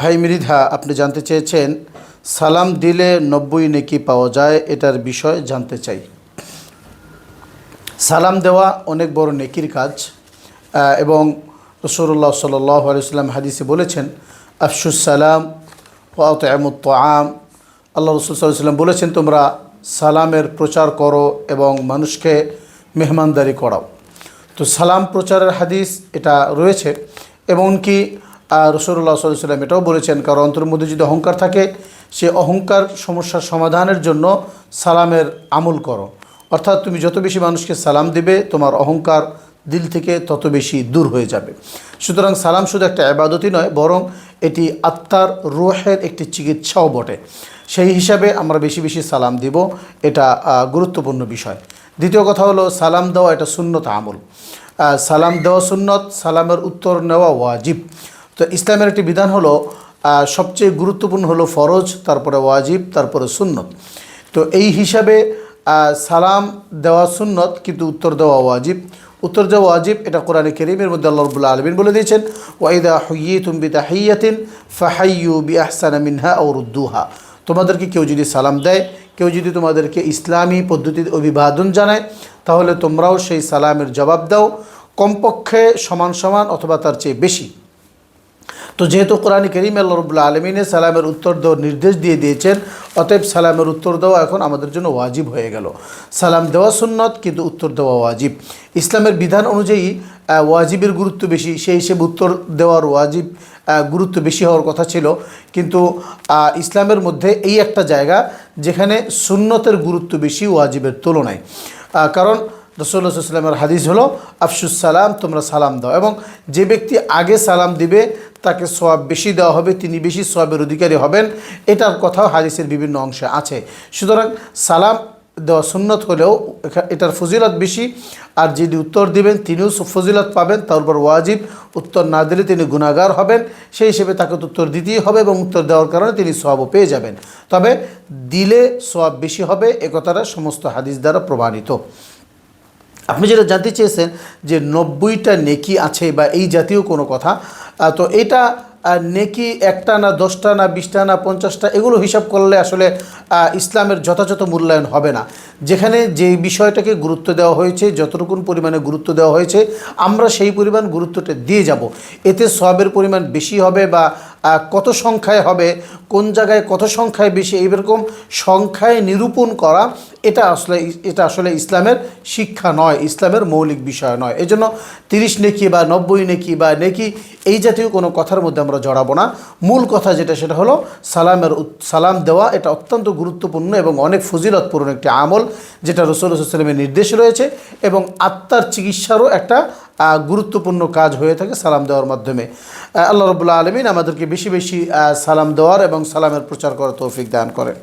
ভাই মৃধা আপনি জানতে চেয়েছেন, সালাম দিলে নব্বই নেকি পাওয়া যায়, এটার বিষয় জানতে চাই। সালাম দেওয়া অনেক বড় নেকির কাজ এবং রসুল্লাহ সাল্লাম হাদিসে বলেছেন আফসুস সালাম ওয়াতমুত আম আল্লাহ রসুল বলেছেন, তোমরা সালামের প্রচার করো এবং মানুষকে মেহমানদারি করাও। তো সালাম প্রচারের হাদিস এটা রয়েছে এমনকি রসুল্লাহ সাল্লাম এটাও বলেছেন, কারণ অন্তর মধ্যে যদি অহংকার থাকে, সে অহংকার সমস্যার সমাধানের জন্য সালামের আমল করো। অর্থাৎ তুমি যত বেশি মানুষকে সালাম দিবে, তোমার অহংকার দিল থেকে তত বেশি দূর হয়ে যাবে। সুতরাং সালাম শুধু একটা আবাদতই নয়, বরং এটি আত্মার রুহের একটি চিকিৎসাও বটে। সেই হিসাবে আমরা বেশি বেশি সালাম দিব, এটা গুরুত্বপূর্ণ বিষয়। দ্বিতীয় কথা হলো, সালাম দেওয়া এটা সুন্নত আমল। সালাম দেওয়া সুন্নত, সালামের উত্তর নেওয়া ওয়াজিব। তো ইসলামের একটি বিধান হলো সবচেয়ে গুরুত্বপূর্ণ হলো ফরজ, তারপরে ওয়াজিব, তারপরে সুন্নত। তো এই হিসাবে সালাম দেওয়া সুন্নত, কিন্তু উত্তর দেওয়া ওয়াজিব। উত্তর দেওয়া ওয়াজিব, এটা কোরআনে কেরিমের মধ্যে আল্লাহ রবুল্লা আলমিন বলে দিয়েছেন ওয়াইদা হুইয়ে তুমি তাহিয়াতিন ফাহাইয়ু বি আহসানা মিনহা ও রুদ্দুহা। তোমাদেরকে কেউ যদি সালাম দেয়, কেউ যদি তোমাদেরকে ইসলামী পদ্ধতিতে অভিবাদন জানায়, তাহলে তোমরাও সেই সালামের জবাব দাও। কমপক্ষে সমান সমান অথবা তার চেয়ে বেশি। তো যেহেতু কোরআন করিম আল্লাহ রবুল্লা আলমিনে সালামের উত্তর দেওয়ার নির্দেশ দিয়ে দিয়েছেন, অতএব সালামের উত্তর দেওয়া এখন আমাদের জন্য ওয়াজিব হয়ে গেল। সালাম দেওয়া সুন্নত, কিন্তু উত্তর দেওয়া ওয়াজিব। ইসলামের বিধান অনুযায়ী ওয়াজিবের গুরুত্ব বেশি, সেই হিসেবে উত্তর দেওয়ার ওয়াজিব গুরুত্ব বেশি হওয়ার কথা ছিল। কিন্তু ইসলামের মধ্যে এই একটা জায়গা যেখানে সুন্নতের গুরুত্ব বেশি, ওয়াজিবের তুলনায়। কারণ রসুল্লাহ সাল্লামের হাদিস হলো, আফসুস সালাম, তোমরা সালাম দাও। এবং যে ব্যক্তি আগে সালাম দিবে তাকে সোয়াব বেশি দেওয়া হবে, তিনি বেশি সোয়াবের অধিকারী হবেন। এটার কথাও হাদিসের বিভিন্ন অংশে আছে। সুতরাং সালাম দেওয়া সুন্নত হলেও এটার ফজিলত বেশি, আর যিনি উত্তর দিবেন তিনিও ফজিলত পাবেন, তার উপর ওয়াজিব। উত্তর না দিলে তিনি গুণাগার হবেন, সেই হিসেবে তাকে উত্তর দিতেই হবে এবং উত্তর দেওয়ার কারণে তিনি সোয়াবও পেয়ে যাবেন। তবে দিলে সোয়াব বেশি হবে, এ কথাটা সমস্ত হাদিস দ্বারা প্রমাণিত। আপনি যেটা জানতে চেয়েছেন যে নব্বইটা নেকি আছে বা এই জাতীয় কোনো কথা তো এটা আহ, নেকি একটা না দশটা না বিশটা না পঞ্চাশটা এগুলো হিসাব করলে আসলে ইসলামের যথাযথ মূল্যায়ন হবে না। যেখানে যে বিষয়টাকে গুরুত্ব দেওয়া হয়েছে যতটুকুন পরিমাণে গুরুত্ব দেওয়া হয়েছে আমরা সেই পরিমাণ গুরুত্বটা দিয়ে যাব। এতে সবের পরিমাণ বেশি হবে বা কত সংখ্যায় হবে কোন জায়গায় কত সংখ্যায় বেশি এইরকম সংখ্যায় নিরূপণ করা এটা আসলে এটা আসলে ইসলামের শিক্ষা নয় ইসলামের মৌলিক বিষয় নয়। এজন্য তিরিশ নেকি বা নব্বই নেকি বা নেকি এই জাতীয় কোনো কথার মধ্যে আমরা জড়াবো না। মূল কথা যেটা, সেটা হলো সালামের সালাম দেওয়া, এটা অত্যন্ত গুরুত্বপূর্ণ এবং অনেক ফজিলতপূর্ণ একটি আমল, যেটা রসুল্লাহামের নির্দেশ রয়েছে এবং আত্মার চিকিৎসারও একটা গুরুত্বপূর্ণ কাজ হয়ে থাকে সালাম দেওয়ার মাধ্যমে। আল্লাহ রবুল্লা আলমিন আমাদেরকে বেশি বেশি সালাম দেওয়ার এবং সালামের প্রচার করার তৌফিক দান করেন।